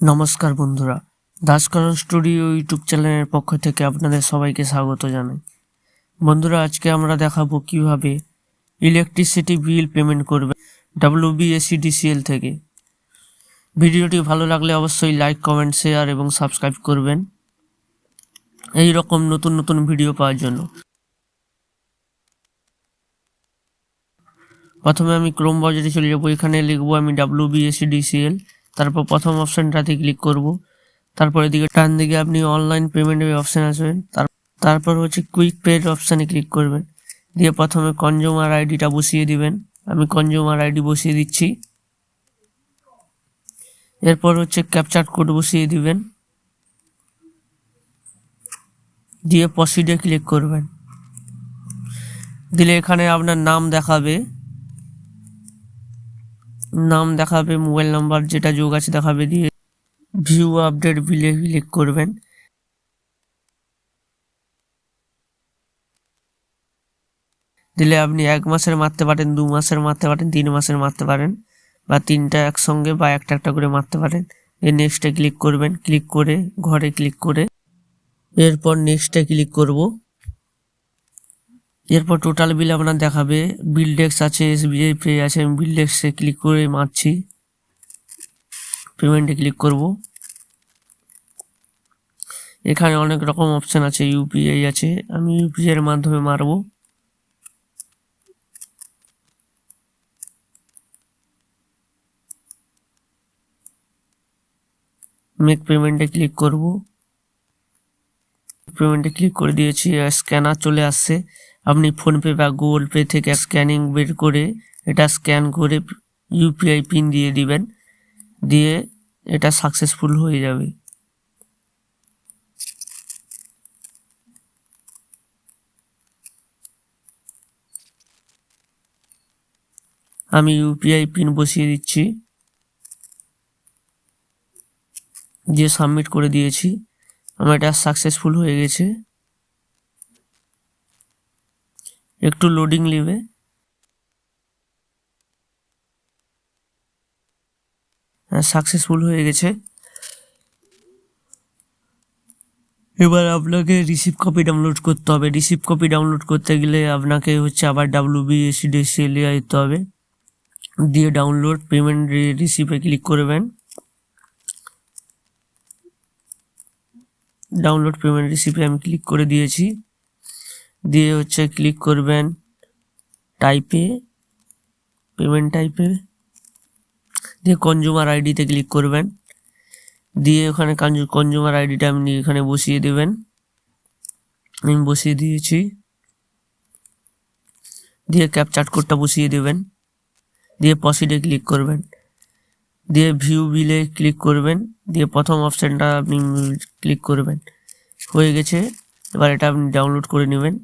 নমস্কার বন্ধুরা, দাসকরণ studio YouTube চ্যানেলের পক্ষ থেকে আপনাদের সবাইকে স্বাগত জানাই। বন্ধুরা, আজকে আমরা দেখাবো কীভাবে ইলেকট্রিসিটি বিল পেমেন্ট করবে ডাব্লিউবিএসিডিসিএল থেকে। ভিডিওটি ভালো লাগলে অবশ্যই লাইক কমেন্ট শেয়ার এবং সাবস্ক্রাইব করবেন। এই রকম নতুন নতুন ভিডিও পাওয়ার জন্য। প্রথমে আমি ক্রোম বাজারে চলে যাব। এখানে লিখব আমি ডাব্লিউবিএসিডিসিএল তারপর প্রথম অপশানটাতে ক্লিক করব। তারপর এদিকে ডান দিকে আপনি অনলাইন পেমেন্টের অপশান আসবেন তার- তারপর হচ্ছে কুইক পেড অপশানে ক্লিক করবেন। দিয়ে প্রথমে কনজিউমার আইডিটা বসিয়ে দিবেন। আমি কনজিউমার আইডি বসিয়ে দিচ্ছি। এরপর হচ্ছে ক্যাপচার কোড বসিয়ে দিবেন। দিয়ে প্রসিডে ক্লিক করবেন। দিলে এখানে আপনার নাম দেখাবে। নাম দেখাবে, মোবাইল নাম্বার যেটা যোগ আছে দেখাবে, দিয়ে ভিউ আপডেট বিলে ক্লিক করবেন। দিলে আপনি এক মাসের মারতে পারেন, দু মাসের মারতে পারেন, তিন মাসের মারতে পারেন, বা তিনটা একসঙ্গে বা একটা একটা করে মারতে পারেন। এর নেক্সটে ক্লিক করবেন ক্লিক করে, ঘরে ক্লিক করে, এরপর নেক্সটে ক্লিক করব। এরপর টোটাল বিল আপনার দেখাবে। বিল ডেক্স আছে এসবিআই পে আছে, আমি বিল ডেক্সে ক্লিক করে মারছি। পেমেন্টে ক্লিক করব। এখানে অনেক রকম অপশান আছে ইউপিআই আছে, আমি ইউপিআই এর মাধ্যমে মারবো। মেক পেমেন্টে ক্লিক করব। পেমেন্টে ক্লিক করে দিয়েছি স্ক্যানার চলে আসছে। আপনি ফোনপে বা গুগল পে থেকে স্ক্যানিং বের করে এটা স্ক্যান করে ইউপিআই পিন দিয়ে দিবেন, দিয়ে এটা সাকসেসফুল হয়ে যাবে। আমি ইউপিআই পিন বসিয়ে দিচ্ছি, দিয়ে সাবমিট করে দিয়েছি। আমার এটা সাকসেসফুল হয়ে গেছে। একটু লোডিং নেবে। সাকসেসফুল হয়ে গেছে। এবার আপনাকে রিসিভ কপি ডাউনলোড করতে হবে। রিসিভ কপি ডাউনলোড করতে গেলে আপনাকে হচ্ছে আবার W B A C D C L দিতে হবে। দিয়ে ডাউনলোড পেমেন্ট রিসিপে ক্লিক করবেন ডাউনলোড পেমেন্ট রিসিপে আমি ক্লিক করে দিয়েছি। দিয়ে হচ্ছে ক্লিক করবেন টাইপে পেমেন্ট টাইপে দিয়ে কনজিউমার আইডিতে ক্লিক করবেন। দিয়ে ওখানে কনজিউমার আইডিটা আপনি এখানে বসিয়ে দেবেন। আমি বসিয়ে দিয়েছি। দিয়ে ক্যাপচার কোডটা বসিয়ে দেবেন। দিয়ে পসিডে ক্লিক করবেন। দিয়ে ভিউ বিলে ক্লিক করবেন। দিয়ে প্রথম অপশানটা আপনি ক্লিক করবেন। হয়ে গেছে। এবার এটা আপনি ডাউনলোড করে নেবেন।